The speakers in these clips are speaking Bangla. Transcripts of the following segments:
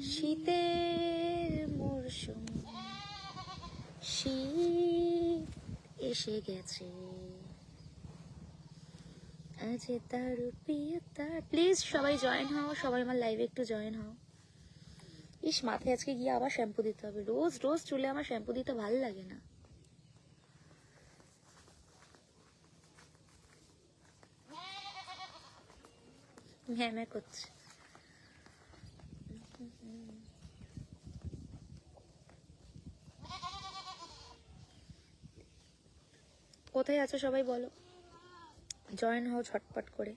শীতের মরশুম। শীত এসে গেছে। আজ তার প্রিয়তা প্লিজ সবাই জয়েন হও, সবাই আমার লাইভে একটু জয়েন হও। ইস, মাথায় আজকে গিয়ে আবার শ্যাম্পু দিতে হবে। রোজ রোজ চুলে আমার শ্যাম্পু দিতে ভালো লাগে না। হ্যাঁ করছে। কোথায় আছো সবাই বলো। জয়েন হও ঝটপট করে।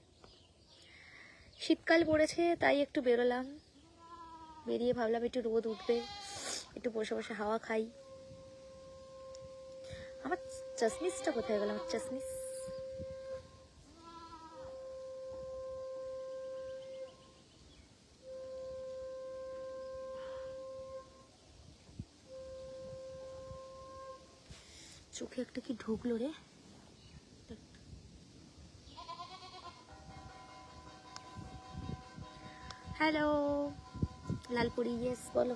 শীতকাল পড়েছে, তাই একটু বেরোলাম। বেরিয়ে ভাবলাম একটু রোদ উঠবে, একটু বসে বসে হাওয়া খাই। আমার চাসমিসটা কোথায় গেল? আমার চাশমিস। চোখে একটা কি ঢুকলো রে? হ্যালো লালপুরি ইয়েস বলো।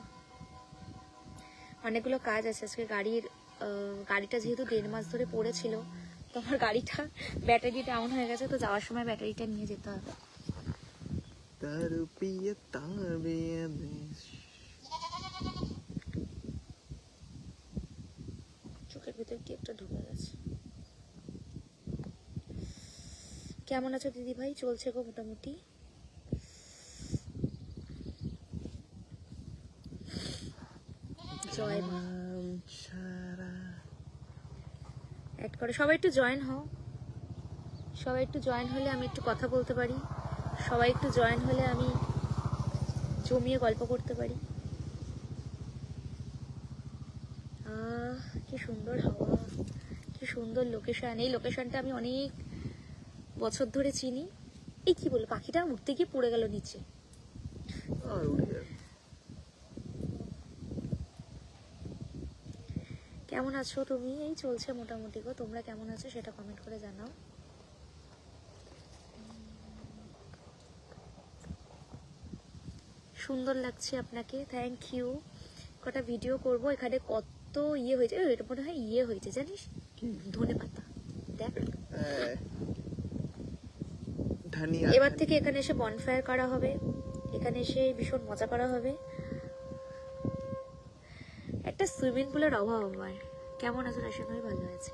অনেকগুলো কাজ আছে, আজকে গাড়ির গাড়িটা যেহেতু দেড় মাস ধরে পড়েছিল, তো আমার গাড়িটা ব্যাটারি ডাউন হয়ে গেছে, তো যাওয়ার সময় ব্যাটারিটা নিয়ে যেতে হবে। তার প্রিয় তার ভিতর কি একটা ঢুকে গেছে। কেমন আছো দিদি ভাই? চলছে গো মোটামুটি। জয় মা। অ্যাড করে। সবাই একটু জয়েন হও। সবাই একটু জয়েন হলে আমি একটু কথা বলতে পারি। সবাই একটু জয়েন হলে আমি জমিয়ে গল্প করতে পারি। কি সুন্দর হাওয়া কি সুন্দর লোকেশন এই লোকেশনটা আমি অনেক বছর ধরে চিনি। এই কি বলব পাখিটা উঠতে গিয়ে পড়ে গেল নিচে। কেমন আছো তুমি? এই চলছে মোটামুটি গো। তোমরা কেমন আছো সেটা কমেন্ট করে জানাও। সুন্দর লাগছে আপনাকে। থ্যাংক ইউ কটা ভিডিও করব। এখানে কত ইয়ে হয়েছে এটা মনে হয় ইয়ে হয়েছে জানিস? ধনে পাতা। দেখ। হ্যাঁ। এবার থেকে এখানে এসে বনফায়ার করা হবে। এখানে এসে ভীষণ মজা করা হবে। একটা সুইমিং পুলের অভাব আমার। কেমন আছো রাশন ভাই ভালো আছে।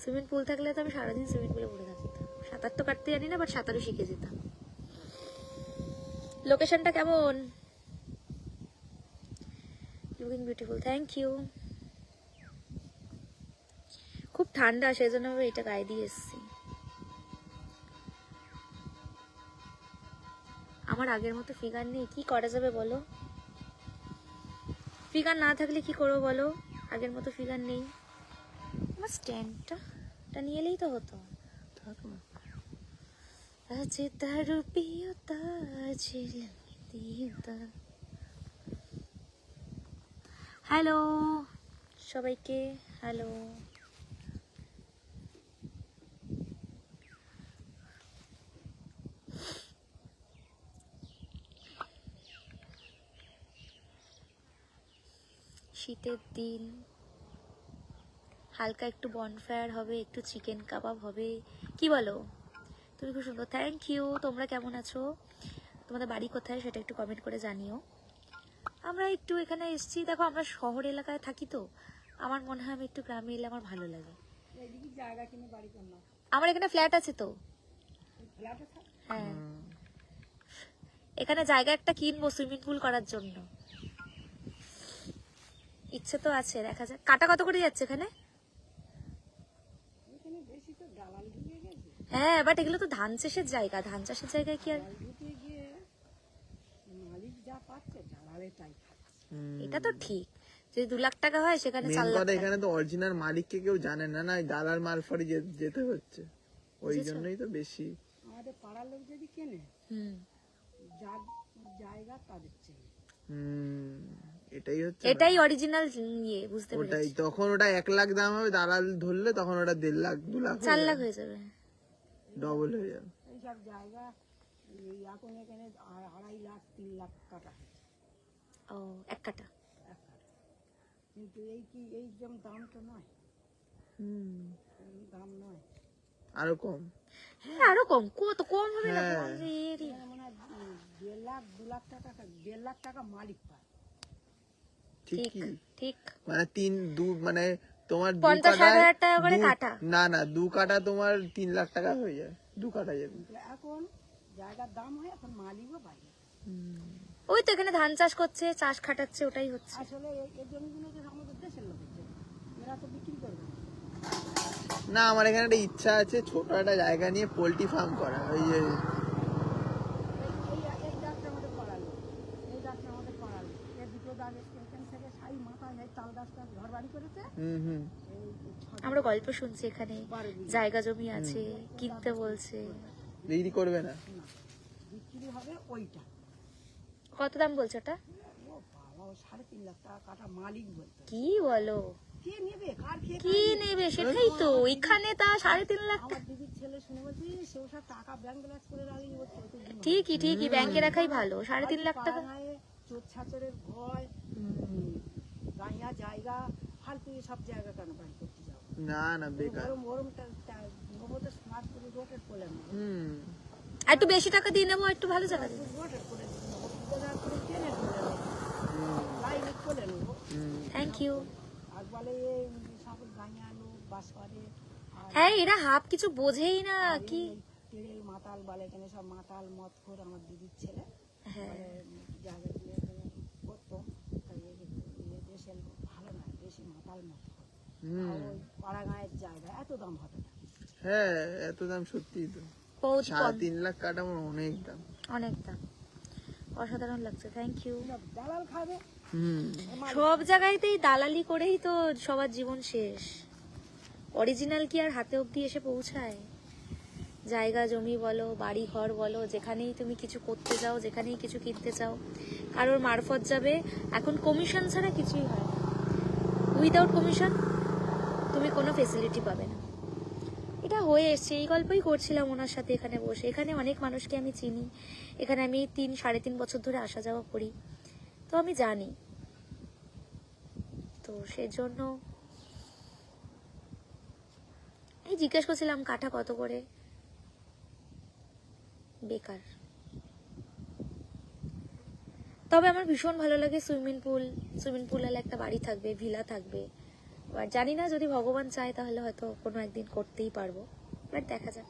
সুইমিং পুল থাকলে তো আমি সারাদিন সুইমিং পুলে পড়ে থাকতাম। সাঁতার তো কাটতে জানি না বাট সাঁতারও শিখে যেতাম। লোকেশনটা কেমন? লুকিং বিউটিফুল থ্যাংক ইউ ঠান্ডা সেই জন্য এটা গায়ে দিয়ে এসেছি। আমার আগের মতো ফিগার নেই কি করা যাবে বলো? ফিগার না থাকলে কি করব বলো? আগের মতো ফিগার নেই। আমার স্ট্যান্ডটা নিয়ে এলেই তো হতো। আজ তার প্রিয়তা হ্যালো সবাইকে হ্যালো শীতের দিন। হালকা একটু বনফায়ার হবে একটু চিকেন কাবাব হবে। কি বলো? তুমি খুব সুন্দর। থ্যাংক ইউ তোমরা কেমন আছো? তোমাদের বাড়ি কোথায় সেটা একটু কমেন্ট করে জানিও। আমরা একটু এখানে এসেছি। দেখো আমরা শহর এলাকায় থাকি তো। আমার মনে হয় আমি একটু গ্রামে এলে আমার ভালো লাগে। আমার এখানে ফ্ল্যাট আছে তো। হ্যাঁ। এখানে জায়গা একটা কিনবো সুইমিং পুল করার জন্য। ইচ্ছে তো আছে দেখা যাক। কাটা কত করে যাচ্ছে এখানে? হ্যাঁ বাট এগুলো তো ধান চাষের জায়গা। ধান চাষের জায়গায় কি আর এটা তো ঠিক। যদি দু লাখ টাকা হয় সেখানে চার লাখ টাকা। এখানে তো অরিজিনাল মালিককে কেউ জানে না না দালাল মারফারি যেতে হচ্ছে। ওই জন্যই তো বেশি। আমাদের পাড়ার লোক যদি কেনে হুম। জায়গা তাদের চেনে হুম। এটাই হচ্ছে এটাই অরিজিনাল ইয়ে বুঝতে ওটাই তখন ওটা এক লাখ দাম হবে দালাল ধরলে তখন ওটা দেড় লাখ দু লাখ চার লাখ হয়ে যাবে। ডবল হয়ে যাবে। এইসব জায়গা এই এখন এখানে আড়াই লাখ তিন লাখ টাকা ও এক কাটা। এক কাঠা কিন্তু এই কি এই যেমন দাম তো নয়। হুম। দাম নয়। আরও কম। হ্যাঁ আরও কম। কত কম হবে না হ্যাঁ। দেড় লাখ দু লাখ টাকা দেড় লাখ টাকা মালিক পায়। ঠিক ঠিকই। ঠিক। মানে তিন দু মানে তোমার পঞ্চাশ হাজার টাকা করে দু- না না দু কাটা তোমার তিন লাখ টাকা হয়ে যায়। দু কাটা যাবে। এখন জায়গার দাম হয় এখন মালিকও বাইরে। ওই তো এখানে ধান চাষ করছে চাষ খাটাচ্ছে ওটাই হচ্ছে। আসলে এই- জমিগুলো যে আমাদের দেশের লোকের এরা তো বিক্রি করবে। না। না আমার এখানে একটা ইচ্ছা আছে ছোট একটা জায়গা নিয়ে পোল্ট্রি ফার্ম করা। ওই যে এই এই- এই গাছটা আমাদের পাড়ার লোক এই গাছটা আমাদের পাড়ার লোক এই দুটো দাগ এখান থেকে সাই মাথায় এই তাল গাছটা ঘর বাড়ি করেছে হুম হুম এই ছ- আমরা গল্প শুনছি এখানে। জায়গা জমি আছে কিনতে বলছে। বিক্রি করবে না। বিক্রি হবে ওইটা। কত দাম বলছে ওটা? কি বলো? কে নেবে? কার খেয়ে কি নেবে? সেটাই তো। এখানে তা সাড়ে তিন লাখ ঠিকই ঠিকই ব্যাংকে রাখাই ভালো। সাড়ে তিন লাখ টাকা। জায়গা ফালতু সব জায়গা কেন বাড়ি করতে যাও না না বেকার গরম গরম গোবরতে স্মার্ট করে রোটেট হুম আর একটু বেশি টাকা দিয়ে নেব একটু ভালো জায়গা দিয়ে রোটেট করে। থ্যাংক ইউ আর বলে এই সব লোক বাস করে হ্যাঁ এরা হাফ কিছু বোঝেই না কি মাতাল বলে এখানে সব মাতাল মদ খোর আমার দিদির ছেলে হ্যাঁ বেশি মাতাল হুম আর ওই পাড়া গাঁয়ের জায়গা এত দাম হবে না। হ্যাঁ এত দাম সত্যি তো। বহুত সাড়ে তিন লাখ কাটা আমার অনেক দাম। অনেক দাম। অসাধারণ লাগছে থ্যাংক ইউ দালাল খাবে। হুম। সব জায়গাতেই দালালি করেই তো সবার জীবন শেষ। অরিজিনাল কি আর হাতে অবধি এসে পৌঁছায়? জায়গা জমি বলো বাড়ি ঘর বলো যেখানেই তুমি কিছু করতে যাও যেখানেই কিছু কিনতে চাও কারোর মারফত যাবে। এখন কমিশন ছাড়া কিছুই হয় না। উইদাউট কমিশন তুমি কোনো ফেসিলিটি পাবে না। এটা হয়ে এসছে। এই গল্পই করছিলাম ওনার সাথে এখানে বসে। এখানে অনেক মানুষকে আমি চিনি। এখানে আমি তিন, সাড়ে তিন বছর ধরে আসা যাওয়া করি। তো আমি জানি। তো সেজন্য এই জিজ্ঞেস করছিলাম, কাঠা কত করে? বেকার। তবে আমার ভীষণ ভালো লাগে সুইমিং পুল সুইমিং পুল হলে একটা বাড়ি থাকবে ভিলা থাকবে। আর জানি না যদি ভগবান চায় তাহলে হয়তো কোনো একদিন করতেই পারব বাট দেখা যাক।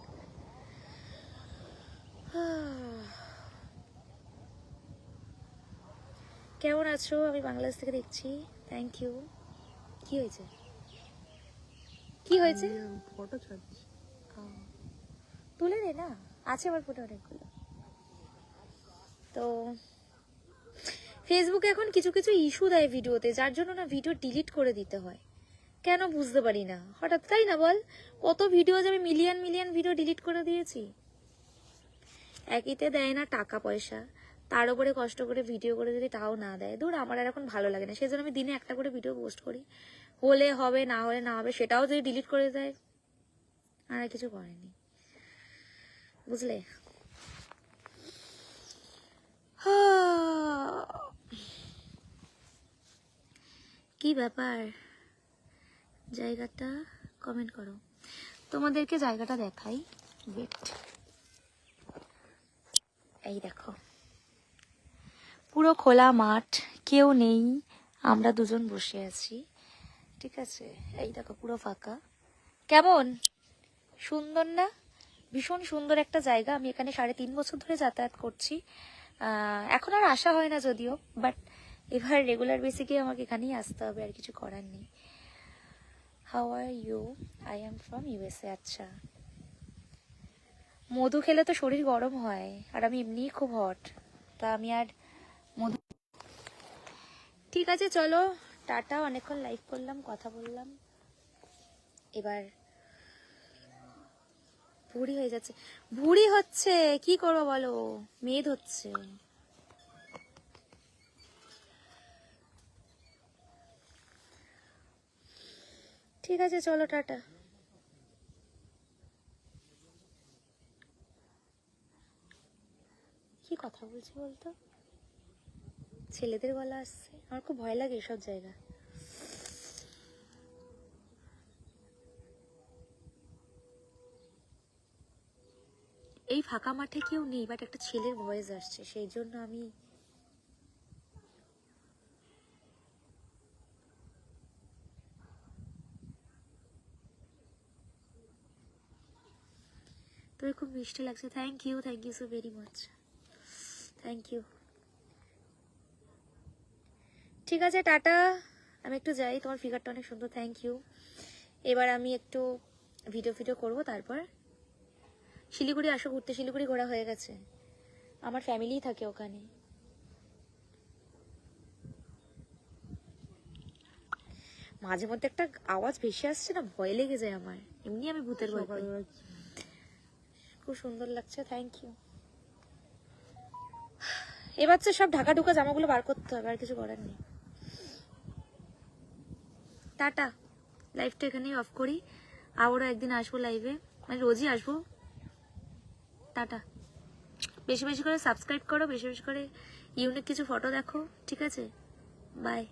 কেমন আছো? আমি বাংলাদেশ থেকে দেখছি। থ্যাংক ইউ কি হয়েছে? কি হয়েছে? ফটো ছাড়ছি। তুলে নে না। আছে আমার ফটো অনেকগুলো। তো ফেসবুকে এখন কিছু কিছু ইস্যু দেয় ভিডিওতে যার জন্য না ভিডিও ডিলিট করে দিতে হয়। কেন বুঝতে পারি না? হঠাৎ তাই না বল? কত ভিডিও যে আমি মিলিয়ন মিলিয়ন ভিডিও ডিলিট করে দিয়েছি। একইতে দেয় না টাকা পয়সা। তার উপরে কষ্ট করে ভিডিও করে যদি তাও না দেয় দূর আমার আর এখন ভালো লাগে না। সেই জন্য আমি দিনে একটা করে ভিডিও পোস্ট করি। হলে হবে, না হলে না হবে, সেটাও যদি ডিলিট করে দেয়। আর কিছু করেনি। বুঝলে? কি ব্যাপার? জায়গাটা কমেন্ট করো। তোমাদেরকে জায়গাটা দেখাই। ওয়েট এই দেখো। পুরো খোলা মাঠ, কেউ নেই, আমরা দুজন বসে আছি। ঠিক আছে? এই দেখো, পুরো ফাঁকা। কেমন? সুন্দর না? ভীষণ সুন্দর একটা জায়গা। আমি এখানে সাড়ে তিন বছর ধরে যাতায়াত করছি। এখন আর আসা হয় না যদিও বাট এবার রেগুলার বেসিকে আমাকে এখানেই আসতে হবে, আর কিছু করার নেই। How are you I am from USA আচ্ছা। মধু খেলে তো শরীর গরম হয়, আর আমি এমনিই খুব হট তা আমি আর মধু ঠিক আছে, চলো, টাটা, অনেকক্ষণ লাইভ করলাম, কথা বললাম। এবার ভুড়ি হয়ে যাচ্ছে। ভুড়ি হচ্ছে, কি করব বলো? মেদ হচ্ছে। ঠিক আছে, চলো, টাটা। কি কথা বলছি বলতো? ছেলেদের গলা আসছে। আমার খুব ভয় লাগে এসব জায়গা এই ফাঁকা মাঠে কেউ নেই বাট একটা ছেলের ভয়েস আসছে, সেই জন্য আমি তোর খুব মিষ্টি লাগছে। Thank you thank you so very much thank you ঠিক আছে, টাটা। আমি একটু যাই, তোমার ফিগারটা অনেক সুন্দর। থ্যাংক ইউ এবার আমি একটু ভিডিও ফিডিও করব, তারপর শিলিগুড়ি আসো ঘুরতে শিলিগুড়ি ঘোরা হয়ে গেছে। আমার ফ্যামিলিই থাকে ওখানে। মাঝে মধ্যে একটা আওয়াজ ভেসে আসছে না ভয় লেগে যায় আমার। এমনি আমি ভূতের ভয় পাই। খুব সুন্দর লাগছে থ্যাংক ইউ এবার তো সব ঢাকা ঢুকা জামাগুলো বার করতে হবে আর কিছু করার নেই। টাটা। লাইভটা এখানেই অফ করি। আবারও একদিন আসব লাইভে মানে রোজই আসব। টাটা। বেশি বেশি করে সাবস্ক্রাইব করো, বেশি বেশি করে ইউনিক কিছু ফটো দেখো, ঠিক আছে? বাই